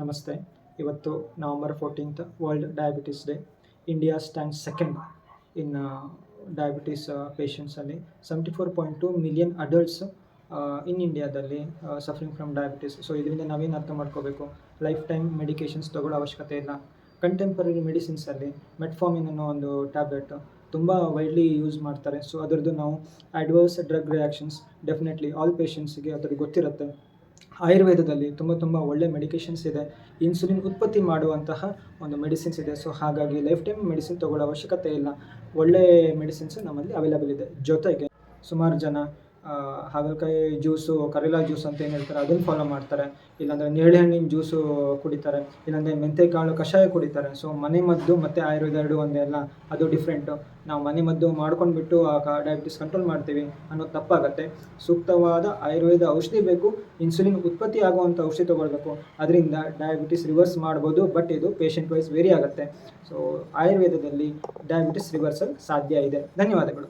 ನಮಸ್ತೆ. ಇವತ್ತು November fourteenth world diabetes day. India stand second in diabetes ಪೇಷಂಟ್ಸಲ್ಲಿ seventy four point two million adults in ಇಂಡಿಯಾದಲ್ಲಿ suffering from diabetes so ಇದರಿಂದ ನಾವೇನು ಅರ್ಥ ಮಾಡ್ಕೋಬೇಕು? ಲೈಫ್ ಟೈಮ್ ಮೆಡಿಕೇಷನ್ಸ್ ತಗೊಳ್ಳೋ ಅವಶ್ಯಕತೆ ಇಲ್ಲ. ಕಂಟೆಂಪರರಿ ಮೆಡಿಸಿನ್ಸಲ್ಲಿ ಮೆಟ್ಫಾಮಿನ್ ಅನ್ನೋ ಒಂದು ಟ್ಯಾಬ್ಲೆಟ್ ತುಂಬ ವೈಡ್ಲಿ ಯೂಸ್ ಮಾಡ್ತಾರೆ. ಸೊ ಅದರದ್ದು ನಾವು adverse drug reactions definitely all ಪೇಷಂಟ್ಸ್ಗೆ ಅದ್ರದ್ದು ಗೊತ್ತಿರುತ್ತೆ. ಆಯುರ್ವೇದದಲ್ಲಿ ತುಂಬ ತುಂಬ ಒಳ್ಳೆ ಮೆಡಿಕೇಷನ್ಸ್ ಇದೆ. ಇನ್ಸುಲಿನ್ ಉತ್ಪತ್ತಿ ಮಾಡುವಂತಹ ಒಂದು ಮೆಡಿಸಿನ್ಸ್ ಇದೆ. ಸೊ ಹಾಗಾಗಿ ಲೈಫ್ ಟೈಮ್ ಮೆಡಿಸಿನ್ ತಗೊಳ್ಳೋ ಅವಶ್ಯಕತೆ ಇಲ್ಲ. ಒಳ್ಳೆ ಮೆಡಿಸಿನ್ಸ್ ನಮ್ಮಲ್ಲಿ ಅವೈಲೇಬಲ್ ಇದೆ. ಜೊತೆಗೆ ಸುಮಾರು ಜನ ಹಾಗಲಕಾಯಿ ಜ್ಯೂಸು, ಕರೇಲಾ ಜ್ಯೂಸ್ ಅಂತ ಏನು ಹೇಳ್ತಾರೆ, ಅದನ್ನು ಫಾಲೋ ಮಾಡ್ತಾರೆ. ಇಲ್ಲಾಂದರೆ ನೇರಳೆ ಹಣ್ಣಿನ ಜ್ಯೂಸು ಕುಡಿತಾರೆ. ಇಲ್ಲಾಂದರೆ ಮೆಂತೆಕಾಳು ಕಷಾಯ ಕುಡಿತಾರೆ. ಸೊ ಮನೆ ಮದ್ದು ಮತ್ತು ಆಯುರ್ವೇದ ಎರಡು ಒಂದೇ ಅಲ್ಲ, ಅದು ಡಿಫ್ರೆಂಟು ನಾವು ಮನೆ ಮದ್ದು ಮಾಡ್ಕೊಂಡ್ಬಿಟ್ಟು ಆ ಡಯಾಬಿಟಿಸ್ ಕಂಟ್ರೋಲ್ ಮಾಡ್ತೀವಿ ಅನ್ನೋದು ತಪ್ಪಾಗತ್ತೆ. ಸೂಕ್ತವಾದ ಆಯುರ್ವೇದ ಔಷಧಿ ಬೇಕು ಇನ್ಸುಲಿನ್ ಉತ್ಪತ್ತಿ ಆಗುವಂಥ ಔಷಧಿ ತೊಗೊಳ್ಬೇಕು. ಅದರಿಂದ ಡಯಾಬಿಟಿಸ್ ರಿವರ್ಸ್ ಮಾಡ್ಬೋದು ಬಟ್ ಇದು ಪೇಷಂಟ್ ವೈಸ್ ವೇರಿ ಆಗುತ್ತೆ. ಸೊ ಆಯುರ್ವೇದದಲ್ಲಿ ಡಯಾಬಿಟಿಸ್ ರಿವರ್ಸಲ್ ಸಾಧ್ಯ ಇದೆ. ಧನ್ಯವಾದಗಳು.